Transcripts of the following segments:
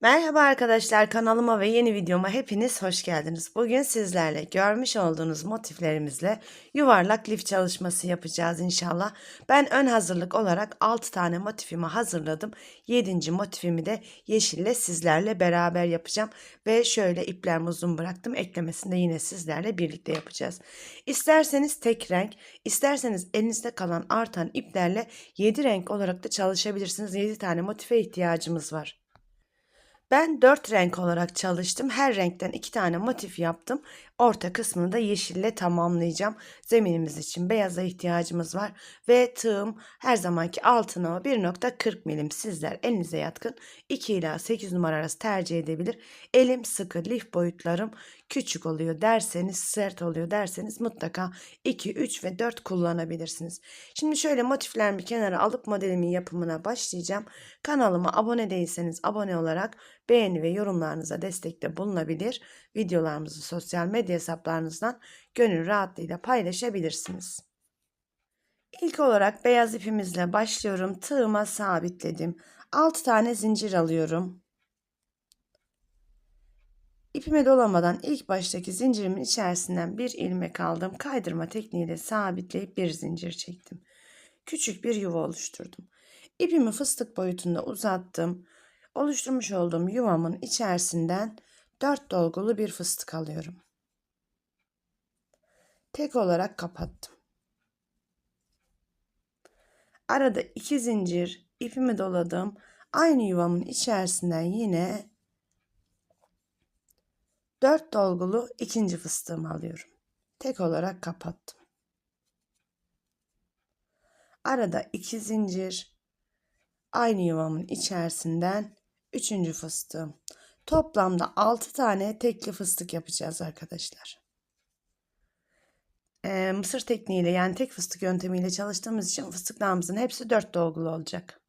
Merhaba arkadaşlar kanalıma ve yeni videoma hepiniz hoş geldiniz. Bugün sizlerle görmüş olduğunuz motiflerimizle yuvarlak lif çalışması yapacağız inşallah. Ben ön hazırlık olarak 6 tane motifimi hazırladım. 7. motifimi de yeşille sizlerle beraber yapacağım. Ve şöyle iplerimi uzun bıraktım. Eklemesini de yine sizlerle birlikte yapacağız. İsterseniz tek renk, isterseniz elinizde kalan artan iplerle 7 renk olarak da çalışabilirsiniz. 7 tane motife ihtiyacımız var. Ben dört renk olarak çalıştım. Her renkten iki tane motif yaptım. Orta kısmını da yeşille tamamlayacağım. Zeminimiz için beyaza ihtiyacımız var. Ve tığım her zamanki altına 1.40 milim sizler elinize yatkın 2 ila 8 numara arası tercih edebilir. Elim sıkı lif boyutlarım küçük oluyor derseniz sert oluyor derseniz mutlaka 2, 3 ve 4 kullanabilirsiniz. Şimdi şöyle motiflerimi kenara alıp modelimin yapımına başlayacağım. Kanalıma abone değilseniz abone olarak beğeni ve yorumlarınıza destekte bulunabilir. Videolarımızı sosyal medya hesaplarınızdan gönül rahatlığıyla paylaşabilirsiniz. İlk olarak beyaz ipimizle başlıyorum. Tığıma sabitledim. 6 tane zincir alıyorum. İpime dolamadan ilk baştaki zincirimin içerisinden bir ilmek aldım. Kaydırma tekniğiyle sabitleyip bir zincir çektim. Küçük bir yuva oluşturdum. İpimi fıstık boyutunda uzattım. Oluşturmuş olduğum yuvamın içerisinden 4 dolgulu bir fıstık alıyorum. Tek olarak kapattım. Arada iki zincir ipimi doladım. Aynı yuvamın içerisinden yine 4 dolgulu ikinci fıstığımı alıyorum. Tek olarak kapattım. Arada iki zincir aynı yuvamın içerisinden üçüncü fıstığım. Toplamda 6 tane tekli fıstık yapacağız arkadaşlar. Ee, mısır tekniğiyle yani tek fıstık yöntemiyle çalıştığımız için fıstıklarımızın hepsi 4 dolgulu olacak.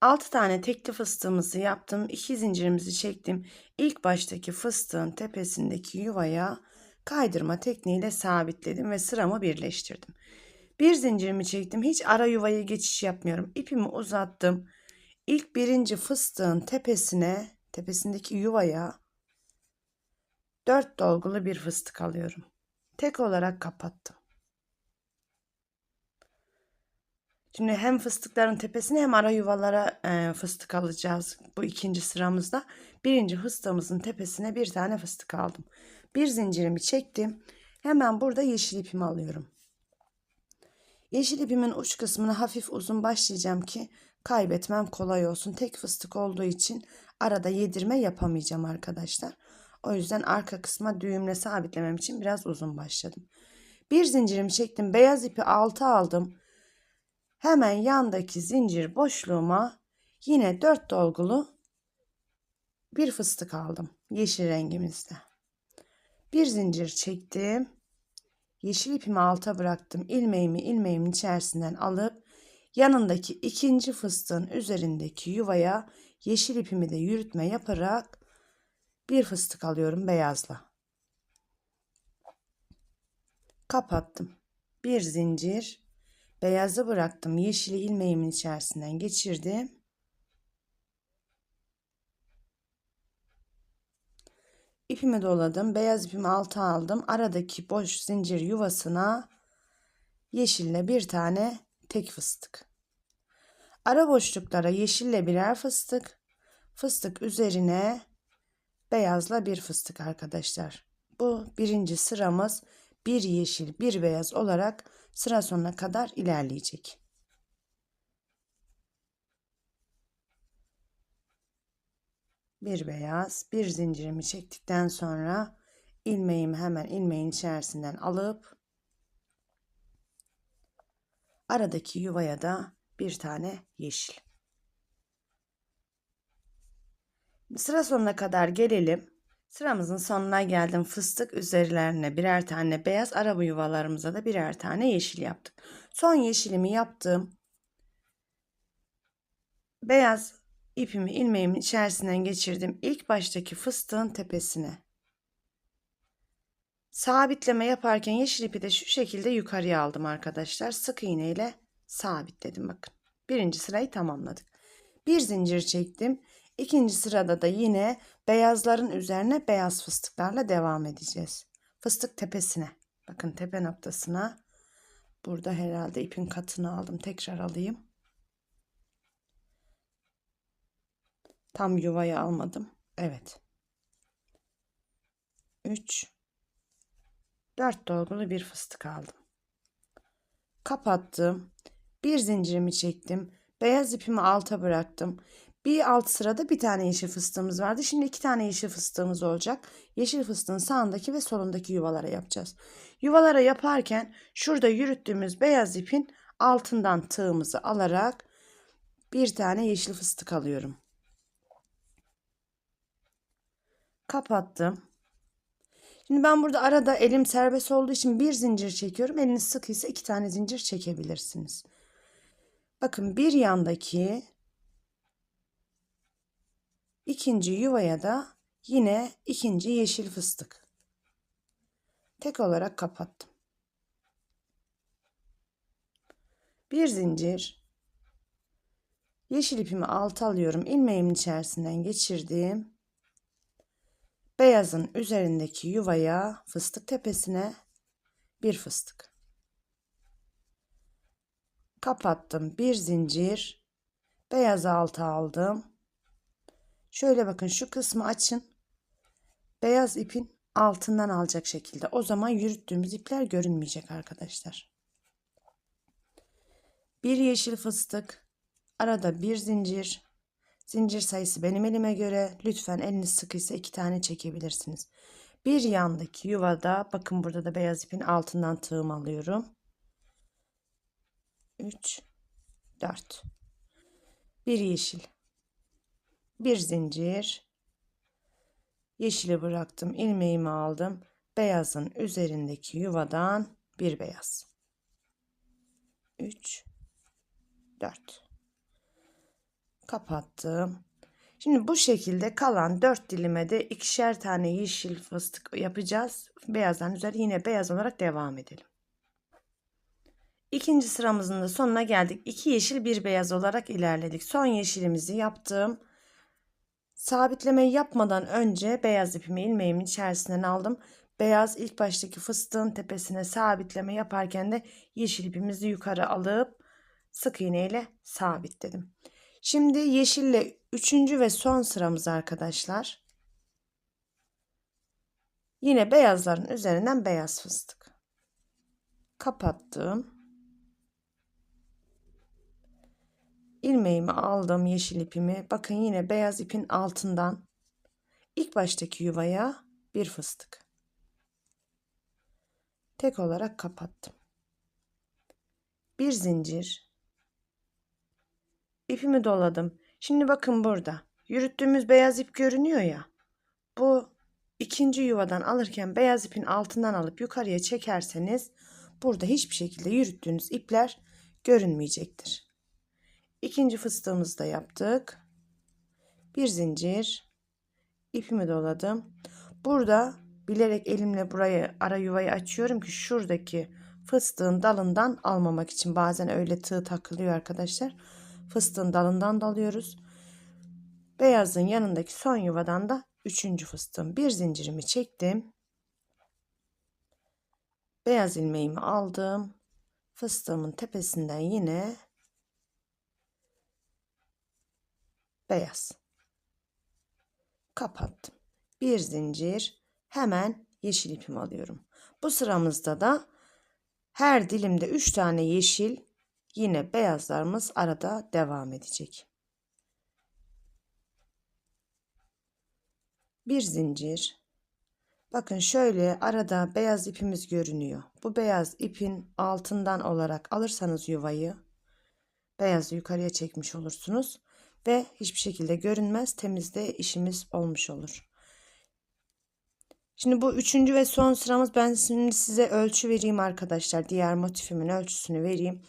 6 tane tekli fıstığımızı yaptım. 2 zincirimizi çektim. İlk baştaki fıstığın tepesindeki yuvaya kaydırma tekniğiyle sabitledim ve sıramı birleştirdim. Bir zincirimi çektim. Hiç ara yuvaya geçiş yapmıyorum. İpimi uzattım. İlk birinci fıstığın tepesine, tepesindeki yuvaya 4 dolgulu bir fıstık alıyorum. Tek olarak kapattım. Şimdi hem fıstıkların tepesine hem ara yuvalara e, fıstık alacağız bu ikinci sıramızda. Birinci fıstığımızın tepesine bir tane fıstık aldım. Bir zincirimi çektim. Hemen burada yeşil ipimi alıyorum. Yeşil ipimin uç kısmını hafif uzun başlayacağım ki kaybetmem kolay olsun. Tek fıstık olduğu için arada yedirme yapamayacağım arkadaşlar. O yüzden arka kısma düğümle sabitlemem için biraz uzun başladım. Bir zincirimi çektim. Beyaz ipi altı aldım. Hemen yandaki zincir boşluğuma yine dört dolgulu bir fıstık aldım. Yeşil rengimizde. Bir zincir çektim. Yeşil ipimi alta bıraktım. İlmeğimi ilmeğimin içerisinden alıp yanındaki ikinci fıstığın üzerindeki yuvaya yeşil ipimi de yürütme yaparak bir fıstık alıyorum beyazla. Kapattım. Bir zincir beyazı bıraktım. Yeşili ilmeğimin içerisinden geçirdim. İpimi doladım. Beyaz ipimi alta aldım. Aradaki boş zincir yuvasına yeşille bir tane tek fıstık. Ara boşluklara yeşille birer fıstık. Fıstık üzerine beyazla bir fıstık arkadaşlar. Bu birinci sıramız bir yeşil bir beyaz olarak sıra sonuna kadar ilerleyecek. Bir beyaz bir zincirimi çektikten sonra ilmeğimi hemen ilmeğin içerisinden alıp aradaki yuvaya da bir tane yeşil. Sıra sonuna kadar gelelim. Sıramızın sonuna geldim. Fıstık üzerlerine birer tane beyaz araba yuvalarımıza da birer tane yeşil yaptık. Son yeşilimi yaptım. Beyaz ipimi ilmeğimin içerisinden geçirdim. İlk baştaki fıstığın tepesine. Sabitleme yaparken yeşil ipi de şu şekilde yukarıya aldım arkadaşlar. Sık iğne ile sabitledim bakın. Birinci sırayı tamamladık. Bir zincir çektim. İkinci sırada da yine beyazların üzerine beyaz fıstıklarla devam edeceğiz. Fıstık tepesine. Bakın tepe noktasına. Burada herhalde ipin katını aldım. Tekrar alayım. Tam yuvayı almadım. Evet. 3 4 dolgulu bir fıstık aldım. Kapattım. Bir zincirimi çektim. Beyaz ipimi alta bıraktım. Bir alt sırada bir tane yeşil fıstığımız vardı. Şimdi iki tane yeşil fıstığımız olacak. Yeşil fıstığın sağındaki ve solundaki yuvalara yapacağız. Yuvalara yaparken şurada yürüttüğümüz beyaz ipin altından tığımızı alarak bir tane yeşil fıstık alıyorum. Kapattım. Şimdi ben burada arada elim serbest olduğu için bir zincir çekiyorum. Eliniz sıkıysa iki tane zincir çekebilirsiniz. Bakın bir yandaki ikinci yuvaya da yine ikinci yeşil fıstık. Tek olarak kapattım. Bir zincir. Yeşil ipimi alta alıyorum. ilmeğimin içerisinden geçirdim. Beyazın üzerindeki yuvaya fıstık tepesine bir fıstık. Kapattım. Bir zincir. Beyazı alta aldım. Şöyle bakın şu kısmı açın. Beyaz ipin altından alacak şekilde. O zaman yürüttüğümüz ipler görünmeyecek arkadaşlar. Bir yeşil fıstık. Arada bir zincir. Zincir sayısı benim elime göre. Lütfen eliniz sıkıysa iki tane çekebilirsiniz. Bir yandaki yuvada bakın burada da beyaz ipin altından tığım alıyorum. 3 4 bir yeşil bir zincir. Yeşili bıraktım ilmeğimi aldım. Beyazın üzerindeki yuvadan bir beyaz. 3 4 kapattım. Şimdi bu şekilde kalan 4 dilime de ikişer tane yeşil fıstık yapacağız. Beyazdan üzeri yine beyaz olarak devam edelim İkinci sıramızın da sonuna geldik. İki yeşil bir beyaz olarak ilerledik. Son yeşilimizi yaptım. Sabitlemeyi yapmadan önce beyaz ipimi ilmeğimin içerisinden aldım. Beyaz ilk baştaki fıstığın tepesine sabitleme yaparken de yeşil ipimizi yukarı alıp sık iğne ile sabitledim. Şimdi yeşille üçüncü ve son sıramız arkadaşlar. Yine beyazların üzerinden beyaz fıstık. Kapattım. İlmeğimi aldım yeşil ipimi. Bakın yine beyaz ipin altından ilk baştaki yuvaya bir fıstık. Tek olarak kapattım. Bir zincir. İpimi doladım. Şimdi bakın burada. Yürüttüğümüz beyaz ip görünüyor ya. Bu ikinci yuvadan alırken beyaz ipin altından alıp yukarıya çekerseniz burada hiçbir şekilde yürüttüğünüz ipler görünmeyecektir. İkinci fıstığımızı da yaptık. Bir zincir. ipimi doladım. Burada bilerek elimle burayı ara yuvayı açıyorum ki şuradaki fıstığın dalından almamak için bazen öyle tığ takılıyor arkadaşlar. Fıstığın dalından dalıyoruz. Beyazın yanındaki son yuvadan da üçüncü fıstığım. Bir zincirimi çektim. Beyaz ilmeğimi aldım. Fıstığımın tepesinden yine beyaz. Kapattım. Bir zincir hemen yeşil ipimi alıyorum. Bu sıramızda da her dilimde 3 tane yeşil yine beyazlarımız arada devam edecek. Bir zincir. Bakın şöyle arada beyaz ipimiz görünüyor. Bu beyaz ipin altından olarak alırsanız yuvayı beyazı yukarıya çekmiş olursunuz ve hiçbir şekilde görünmez temizde işimiz olmuş olur. Şimdi bu üçüncü ve son sıramız ben şimdi size ölçü vereyim arkadaşlar. Diğer motifimin ölçüsünü vereyim.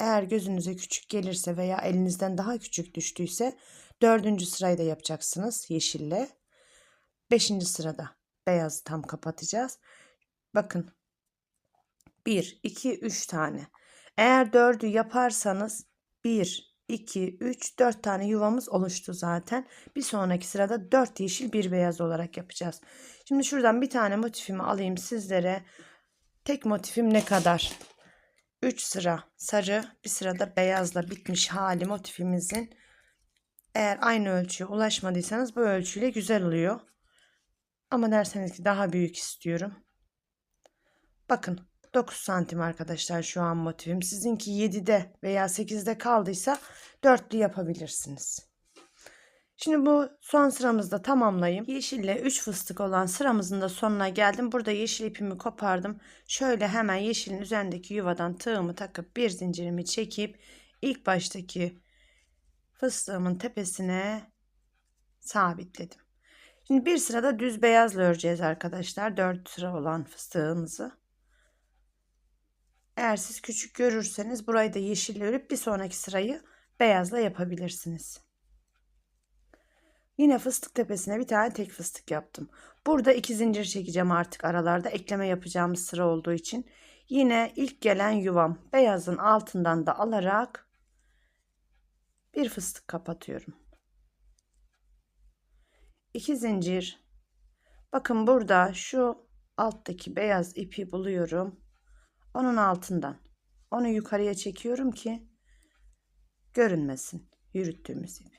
Eğer gözünüze küçük gelirse veya elinizden daha küçük düştüyse dördüncü sırayı da yapacaksınız yeşille. Beşinci sırada beyazı tam kapatacağız. Bakın 1, 2, 3 tane. Eğer dördü yaparsanız 1, 2, 3, 4 tane yuvamız oluştu zaten. Bir sonraki sırada 4 yeşil bir beyaz olarak yapacağız. Şimdi şuradan bir tane motifimi alayım sizlere. Tek motifim ne kadar? 3 sıra sarı bir sırada beyazla bitmiş hali motifimizin. Eğer aynı ölçüye ulaşmadıysanız bu ölçüyle güzel oluyor. Ama derseniz ki daha büyük istiyorum. Bakın 9 santim arkadaşlar şu an motifim. Sizinki 7'de veya 8'de kaldıysa dörtlü yapabilirsiniz. Şimdi bu son sıramızda tamamlayayım. Yeşille 3 fıstık olan sıramızın da sonuna geldim. Burada yeşil ipimi kopardım. Şöyle hemen yeşilin üzerindeki yuvadan tığımı takıp bir zincirimi çekip ilk baştaki fıstığımın tepesine sabitledim. Şimdi bir sırada düz beyazla öreceğiz arkadaşlar. 4 sıra olan fıstığımızı. Eğer siz küçük görürseniz burayı da yeşille örüp bir sonraki sırayı beyazla yapabilirsiniz. Yine fıstık tepesine bir tane tek fıstık yaptım. Burada iki zincir çekeceğim artık aralarda ekleme yapacağımız sıra olduğu için. Yine ilk gelen yuvam beyazın altından da alarak bir fıstık kapatıyorum. İki zincir. Bakın burada şu alttaki beyaz ipi buluyorum. Onun altından. Onu yukarıya çekiyorum ki görünmesin yürüttüğümüz ip.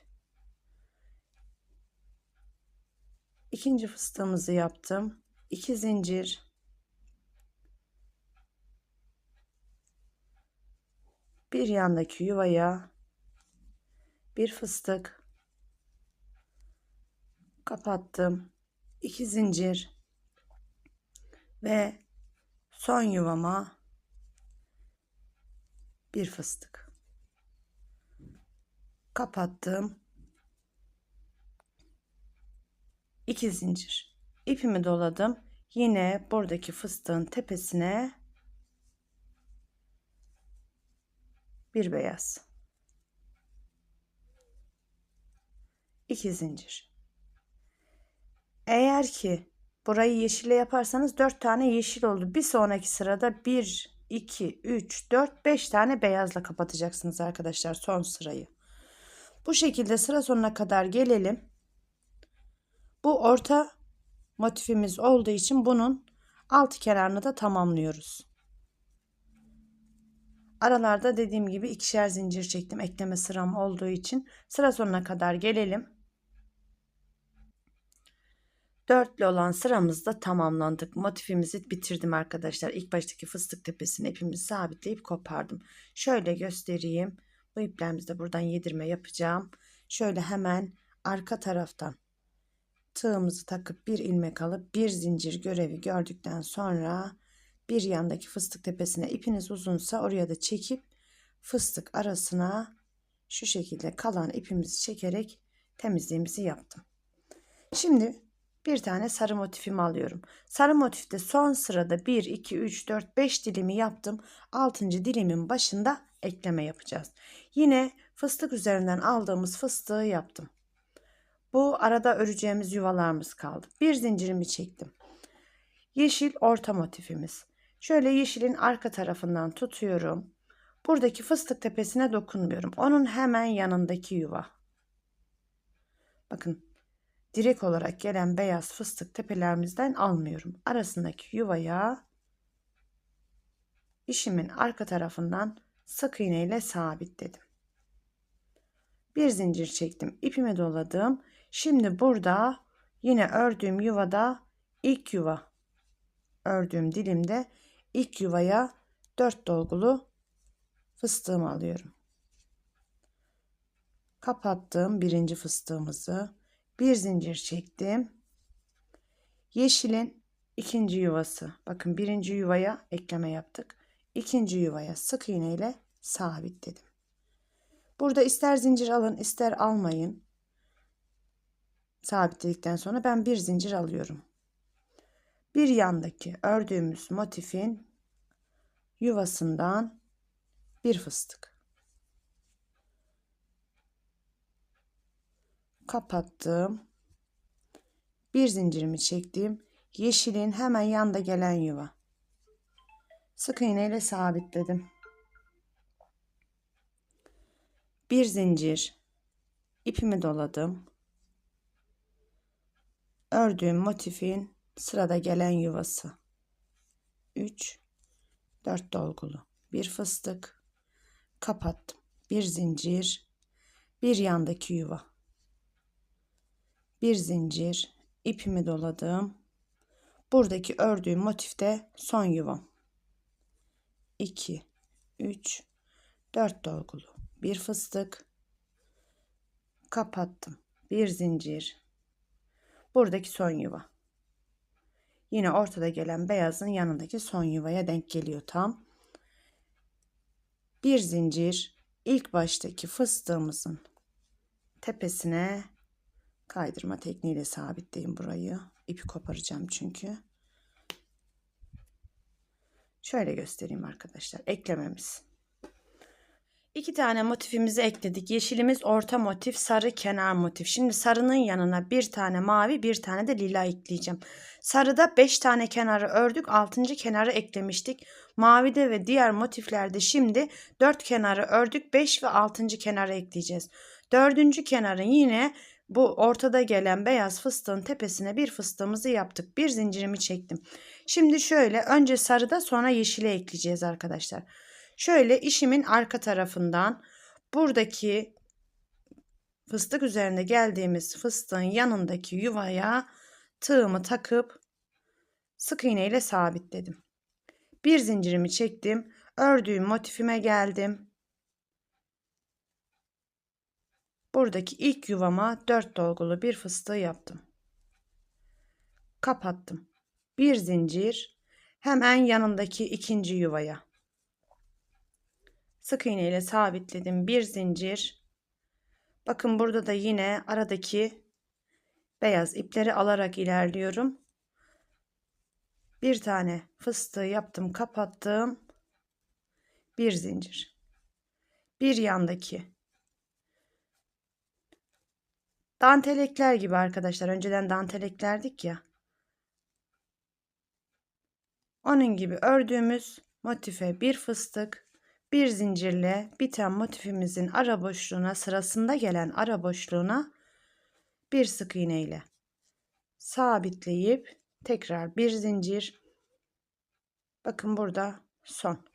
İkinci fıstığımızı yaptım. İki zincir. Bir yandaki yuvaya bir fıstık kapattım. İki zincir ve son yuvama bir fıstık kapattım. 2 zincir. ipimi doladım. Yine buradaki fıstığın tepesine bir beyaz. 2 zincir. Eğer ki burayı yeşille yaparsanız 4 tane yeşil oldu. Bir sonraki sırada 1 2 3 4 5 tane beyazla kapatacaksınız arkadaşlar son sırayı. Bu şekilde sıra sonuna kadar gelelim. Bu orta motifimiz olduğu için bunun alt kenarını da tamamlıyoruz. Aralarda dediğim gibi ikişer zincir çektim ekleme sıram olduğu için sıra sonuna kadar gelelim. Dörtlü olan sıramızda tamamlandık. Motifimizi bitirdim arkadaşlar. İlk baştaki fıstık tepesine ipimizi sabitleyip kopardım. Şöyle göstereyim. Bu iplerimizde buradan yedirme yapacağım. Şöyle hemen arka taraftan tığımızı takıp bir ilmek alıp bir zincir görevi gördükten sonra bir yandaki fıstık tepesine ipiniz uzunsa oraya da çekip fıstık arasına şu şekilde kalan ipimizi çekerek temizliğimizi yaptım. Şimdi bir tane sarı motifimi alıyorum. Sarı motifte son sırada 1, 2, 3, 4, 5 dilimi yaptım. 6. dilimin başında ekleme yapacağız. Yine fıstık üzerinden aldığımız fıstığı yaptım. Bu arada öreceğimiz yuvalarımız kaldı. Bir zincirimi çektim. Yeşil orta motifimiz. Şöyle yeşilin arka tarafından tutuyorum. Buradaki fıstık tepesine dokunmuyorum. Onun hemen yanındaki yuva. Bakın direkt olarak gelen beyaz fıstık tepelerimizden almıyorum. Arasındaki yuvaya işimin arka tarafından sık iğne ile sabitledim. Bir zincir çektim. ipimi doladım. Şimdi burada yine ördüğüm yuvada ilk yuva ördüğüm dilimde ilk yuvaya 4 dolgulu fıstığımı alıyorum. Kapattım birinci fıstığımızı. Bir zincir çektim. Yeşilin ikinci yuvası. Bakın birinci yuvaya ekleme yaptık. İkinci yuvaya sık iğne ile sabitledim. Burada ister zincir alın ister almayın sabitledikten sonra ben bir zincir alıyorum. Bir yandaki ördüğümüz motifin yuvasından bir fıstık. Kapattım. Bir zincirimi çektim. Yeşilin hemen yanda gelen yuva. Sık iğne ile sabitledim. Bir zincir ipimi doladım. Ördüğüm motifin sırada gelen yuvası. 3 4 dolgulu. Bir fıstık kapattım. Bir zincir bir yandaki yuva. Bir zincir ipimi doladım. Buradaki ördüğüm motifte son yuvam. 2 3 4 dolgulu. Bir fıstık kapattım. Bir zincir. Buradaki son yuva. Yine ortada gelen beyazın yanındaki son yuvaya denk geliyor tam. Bir zincir ilk baştaki fıstığımızın tepesine kaydırma tekniğiyle sabitleyeyim burayı. İpi koparacağım çünkü. Şöyle göstereyim arkadaşlar. Eklememiz. İki tane motifimizi ekledik. Yeşilimiz orta motif, sarı kenar motif. Şimdi sarının yanına bir tane mavi, bir tane de lila ekleyeceğim. Sarıda 5 tane kenarı ördük, 6. kenarı eklemiştik. Mavide ve diğer motiflerde şimdi 4 kenarı ördük, 5 ve 6. kenarı ekleyeceğiz. Dördüncü kenarın yine bu ortada gelen beyaz fıstığın tepesine bir fıstığımızı yaptık. Bir zincirimi çektim. Şimdi şöyle önce sarıda sonra yeşile ekleyeceğiz arkadaşlar. Şöyle işimin arka tarafından buradaki fıstık üzerinde geldiğimiz fıstığın yanındaki yuvaya tığımı takıp sık iğne ile sabitledim. Bir zincirimi çektim. Ördüğüm motifime geldim. Buradaki ilk yuvama 4 dolgulu bir fıstığı yaptım. Kapattım. Bir zincir hemen yanındaki ikinci yuvaya. Sık iğne ile sabitledim. Bir zincir. Bakın burada da yine aradaki beyaz ipleri alarak ilerliyorum. Bir tane fıstığı yaptım, kapattım. Bir zincir. Bir yandaki dantelekler gibi arkadaşlar. Önceden danteleklerdik ya. Onun gibi ördüğümüz motife bir fıstık, bir zincirle biten motifimizin ara boşluğuna sırasında gelen ara boşluğuna bir sık iğne ile sabitleyip tekrar bir zincir bakın burada son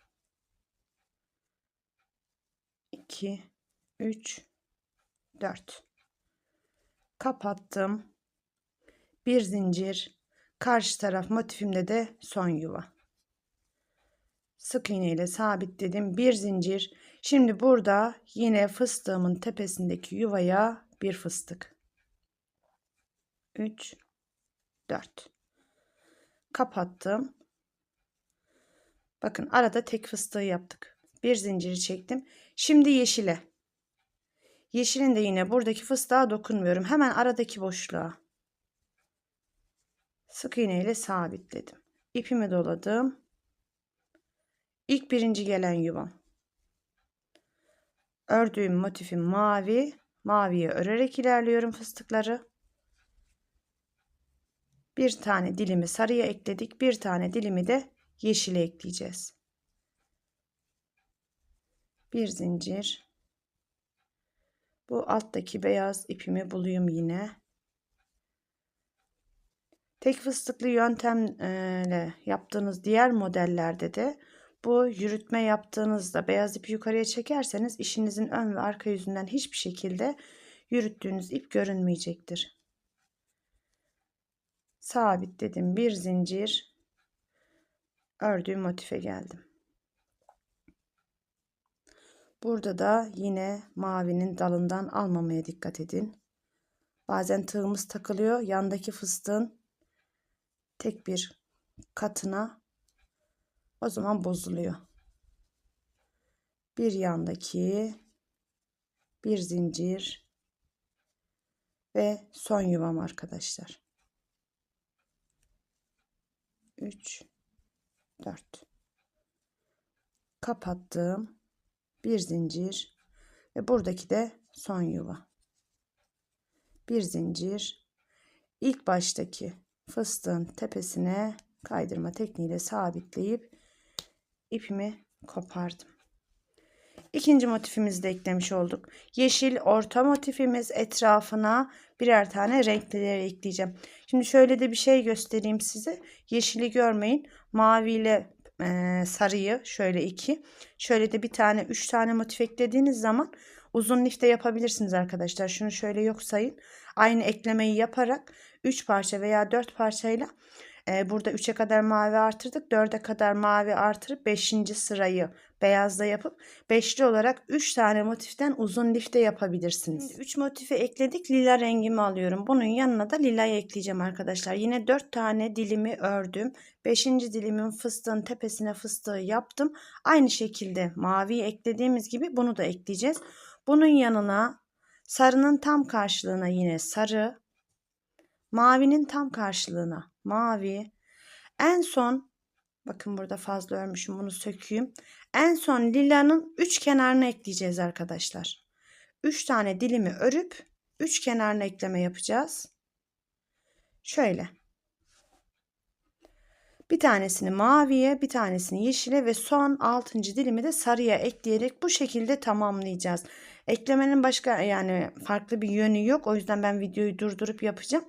2 3 4 kapattım bir zincir karşı taraf motifimde de son yuva sık iğne ile sabitledim. Bir zincir. Şimdi burada yine fıstığımın tepesindeki yuvaya bir fıstık. 3 4 kapattım. Bakın arada tek fıstığı yaptık. Bir zinciri çektim. Şimdi yeşile. Yeşilin de yine buradaki fıstığa dokunmuyorum. Hemen aradaki boşluğa. Sık iğne ile sabitledim. İpimi doladım. İlk birinci gelen yuvam. Ördüğüm motifim mavi. Maviye örerek ilerliyorum fıstıkları. Bir tane dilimi sarıya ekledik. Bir tane dilimi de yeşile ekleyeceğiz. Bir zincir. Bu alttaki beyaz ipimi bulayım yine. Tek fıstıklı yöntemle yaptığınız diğer modellerde de bu yürütme yaptığınızda beyaz ipi yukarıya çekerseniz işinizin ön ve arka yüzünden hiçbir şekilde yürüttüğünüz ip görünmeyecektir. Sabitledim bir zincir ördüğüm motife geldim. Burada da yine mavinin dalından almamaya dikkat edin. Bazen tığımız takılıyor. Yandaki fıstığın tek bir katına o zaman bozuluyor. Bir yandaki bir zincir ve son yuvam arkadaşlar. 3 4 kapattım. Bir zincir ve buradaki de son yuva. Bir zincir. ilk baştaki fıstığın tepesine kaydırma tekniğiyle sabitleyip ipimi kopardım. İkinci motifimizi de eklemiş olduk. Yeşil orta motifimiz etrafına birer tane renkleri ekleyeceğim. Şimdi şöyle de bir şey göstereyim size. Yeşili görmeyin. Mavi ile e, sarıyı şöyle iki. Şöyle de bir tane üç tane motif eklediğiniz zaman uzun lifte yapabilirsiniz arkadaşlar. Şunu şöyle yok sayın. Aynı eklemeyi yaparak 3 parça veya 4 parçayla burada 3'e kadar mavi artırdık. 4'e kadar mavi artırıp 5. sırayı beyazda yapıp beşli olarak 3 tane motiften uzun lifte yapabilirsiniz. 3 motifi ekledik. Lila rengimi alıyorum. Bunun yanına da lilayı ekleyeceğim arkadaşlar. Yine 4 tane dilimi ördüm. 5. dilimin fıstığın tepesine fıstığı yaptım. Aynı şekilde maviyi eklediğimiz gibi bunu da ekleyeceğiz. Bunun yanına sarının tam karşılığına yine sarı, mavinin tam karşılığına mavi. En son bakın burada fazla örmüşüm bunu sökeyim. En son lilanın üç kenarını ekleyeceğiz arkadaşlar. Üç tane dilimi örüp üç kenarına ekleme yapacağız. Şöyle. Bir tanesini maviye, bir tanesini yeşile ve son altıncı dilimi de sarıya ekleyerek bu şekilde tamamlayacağız. Eklemenin başka yani farklı bir yönü yok. O yüzden ben videoyu durdurup yapacağım.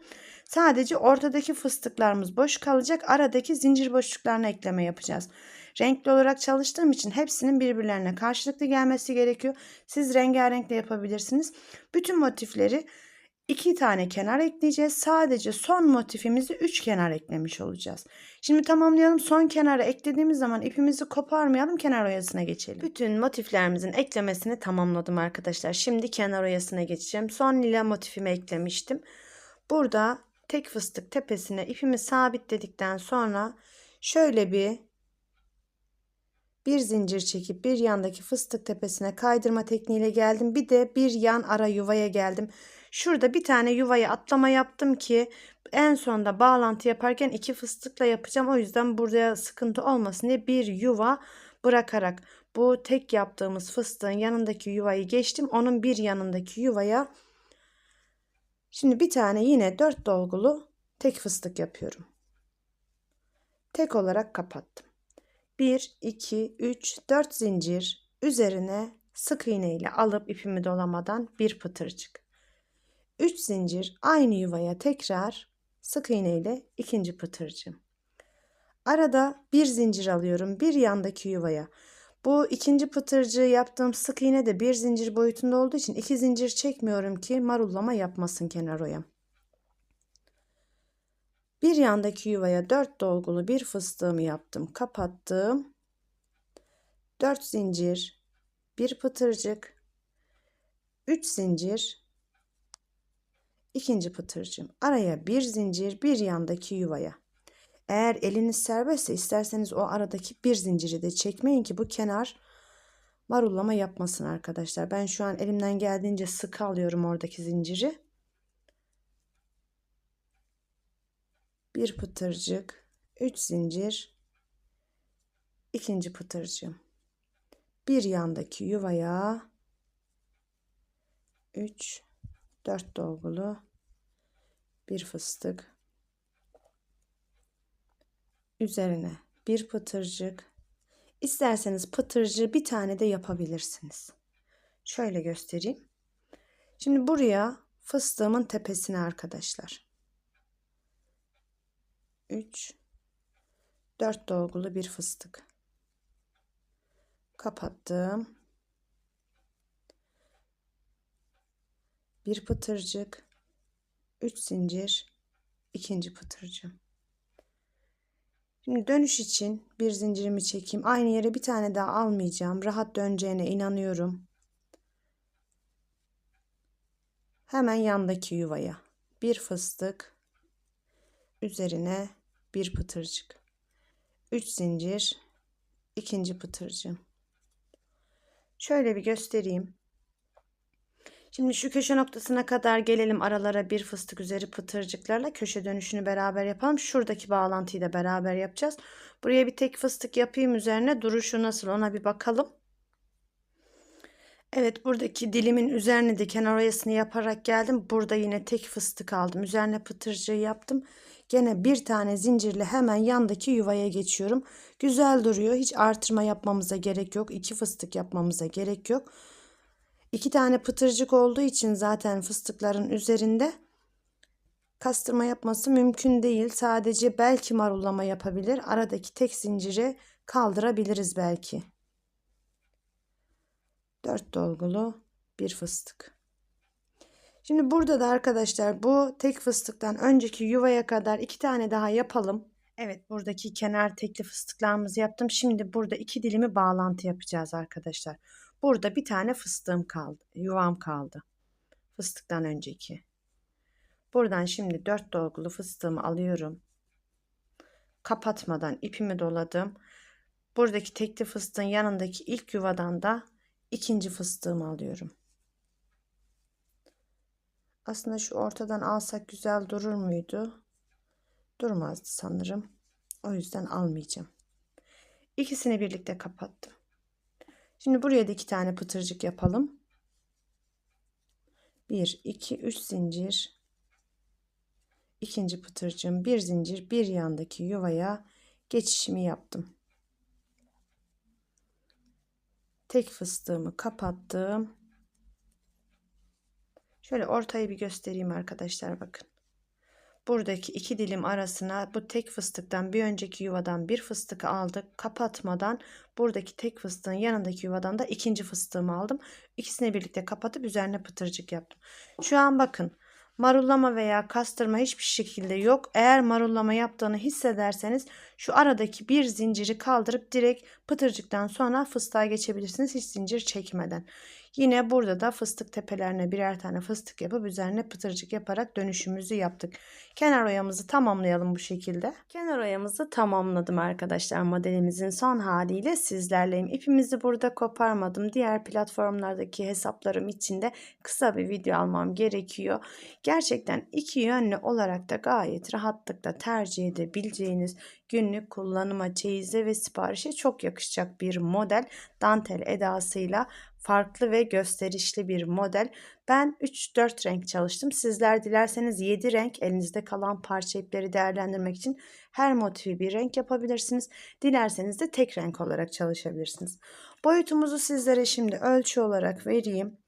Sadece ortadaki fıstıklarımız boş kalacak. Aradaki zincir boşluklarına ekleme yapacağız. Renkli olarak çalıştığım için hepsinin birbirlerine karşılıklı gelmesi gerekiyor. Siz rengarenk de yapabilirsiniz. Bütün motifleri iki tane kenar ekleyeceğiz. Sadece son motifimizi üç kenar eklemiş olacağız. Şimdi tamamlayalım. Son kenara eklediğimiz zaman ipimizi koparmayalım. Kenar oyasına geçelim. Bütün motiflerimizin eklemesini tamamladım arkadaşlar. Şimdi kenar oyasına geçeceğim. Son lila motifimi eklemiştim. Burada tek fıstık tepesine ipimi sabitledikten sonra şöyle bir bir zincir çekip bir yandaki fıstık tepesine kaydırma tekniğiyle geldim. Bir de bir yan ara yuvaya geldim. Şurada bir tane yuvaya atlama yaptım ki en sonda bağlantı yaparken iki fıstıkla yapacağım. O yüzden burada sıkıntı olmasın diye bir yuva bırakarak bu tek yaptığımız fıstığın yanındaki yuvayı geçtim. Onun bir yanındaki yuvaya şimdi bir tane yine dört dolgulu tek fıstık yapıyorum. Tek olarak kapattım. 1, 2, 3, 4 zincir üzerine sık iğne ile alıp ipimi dolamadan bir pıtırcık. 3 zincir aynı yuvaya tekrar sık iğne ile ikinci pıtırcığım. Arada bir zincir alıyorum bir yandaki yuvaya. Bu ikinci pıtırcığı yaptığım sık iğne de bir zincir boyutunda olduğu için iki zincir çekmiyorum ki marullama yapmasın kenar oyam. Bir yandaki yuvaya 4 dolgulu bir fıstığımı yaptım. Kapattım. 4 zincir, bir pıtırcık, 3 zincir, ikinci pıtırcığım. Araya bir zincir, bir yandaki yuvaya. Eğer eliniz serbestse isterseniz o aradaki bir zinciri de çekmeyin ki bu kenar marullama yapmasın arkadaşlar. Ben şu an elimden geldiğince sıkı alıyorum oradaki zinciri. bir pıtırcık, 3 zincir, ikinci pıtırcığım. Bir yandaki yuvaya 3 4 dolgulu bir fıstık üzerine bir pıtırcık isterseniz pıtırcığı bir tane de yapabilirsiniz. Şöyle göstereyim. Şimdi buraya fıstığımın tepesine arkadaşlar 3 4 dolgulu bir fıstık kapattım bir pıtırcık 3 zincir ikinci pıtırcığım Şimdi dönüş için bir zincirimi çekeyim. Aynı yere bir tane daha almayacağım. Rahat döneceğine inanıyorum. Hemen yandaki yuvaya bir fıstık üzerine bir pıtırcık. 3 zincir, ikinci pıtırcığım. Şöyle bir göstereyim. Şimdi şu köşe noktasına kadar gelelim aralara bir fıstık üzeri pıtırcıklarla köşe dönüşünü beraber yapalım. Şuradaki bağlantıyı da beraber yapacağız. Buraya bir tek fıstık yapayım üzerine duruşu nasıl ona bir bakalım. Evet buradaki dilimin üzerine de kenar oyasını yaparak geldim. Burada yine tek fıstık aldım. Üzerine pıtırcığı yaptım. Gene bir tane zincirle hemen yandaki yuvaya geçiyorum. Güzel duruyor. Hiç artırma yapmamıza gerek yok. İki fıstık yapmamıza gerek yok. İki tane pıtırcık olduğu için zaten fıstıkların üzerinde kastırma yapması mümkün değil. Sadece belki marullama yapabilir. Aradaki tek zinciri kaldırabiliriz belki. 4 dolgulu bir fıstık. Şimdi burada da arkadaşlar bu tek fıstıktan önceki yuvaya kadar iki tane daha yapalım. Evet buradaki kenar tekli fıstıklarımızı yaptım. Şimdi burada iki dilimi bağlantı yapacağız arkadaşlar. Burada bir tane fıstığım kaldı. Yuvam kaldı. Fıstıktan önceki. Buradan şimdi 4 dolgulu fıstığımı alıyorum. Kapatmadan ipimi doladım. Buradaki tekli fıstığın yanındaki ilk yuvadan da ikinci fıstığımı alıyorum. Aslında şu ortadan alsak güzel durur muydu? Durmazdı sanırım. O yüzden almayacağım. İkisini birlikte kapattım. Şimdi buraya da iki tane pıtırcık yapalım. 1, 2, 3 zincir. İkinci pıtırcığım bir zincir bir yandaki yuvaya geçişimi yaptım. tek fıstığımı kapattım. Şöyle ortayı bir göstereyim arkadaşlar bakın. Buradaki iki dilim arasına bu tek fıstıktan bir önceki yuvadan bir fıstık aldık. Kapatmadan buradaki tek fıstığın yanındaki yuvadan da ikinci fıstığımı aldım. İkisini birlikte kapatıp üzerine pıtırcık yaptım. Şu an bakın marullama veya kastırma hiçbir şekilde yok. Eğer marullama yaptığını hissederseniz şu aradaki bir zinciri kaldırıp direkt pıtırcıktan sonra fıstığa geçebilirsiniz hiç zincir çekmeden. Yine burada da fıstık tepelerine birer tane fıstık yapıp üzerine pıtırcık yaparak dönüşümüzü yaptık. Kenar oyamızı tamamlayalım bu şekilde. Kenar oyamızı tamamladım arkadaşlar modelimizin son haliyle sizlerleyim. İpimizi burada koparmadım. Diğer platformlardaki hesaplarım için de kısa bir video almam gerekiyor. Gerçekten iki yönlü olarak da gayet rahatlıkla tercih edebileceğiniz günlük kullanıma, çeyize ve siparişe çok yakışacak bir model. Dantel edasıyla farklı ve gösterişli bir model. Ben 3-4 renk çalıştım. Sizler dilerseniz 7 renk elinizde kalan parça ipleri değerlendirmek için her motifi bir renk yapabilirsiniz. Dilerseniz de tek renk olarak çalışabilirsiniz. Boyutumuzu sizlere şimdi ölçü olarak vereyim.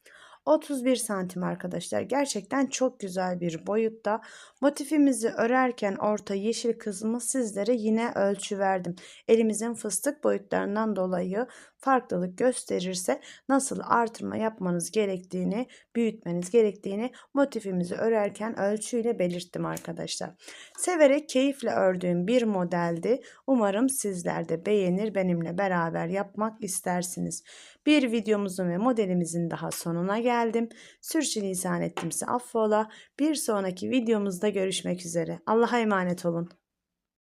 31 santim arkadaşlar. Gerçekten çok güzel bir boyutta. Motifimizi örerken orta yeşil kısmı sizlere yine ölçü verdim. Elimizin fıstık boyutlarından dolayı farklılık gösterirse nasıl artırma yapmanız gerektiğini, büyütmeniz gerektiğini motifimizi örerken ölçüyle belirttim arkadaşlar. Severek keyifle ördüğüm bir modeldi. Umarım sizler de beğenir, benimle beraber yapmak istersiniz. Bir videomuzun ve modelimizin daha sonuna geldim. Sürçülisan ettimse affola. Bir sonraki videomuzda görüşmek üzere. Allah'a emanet olun.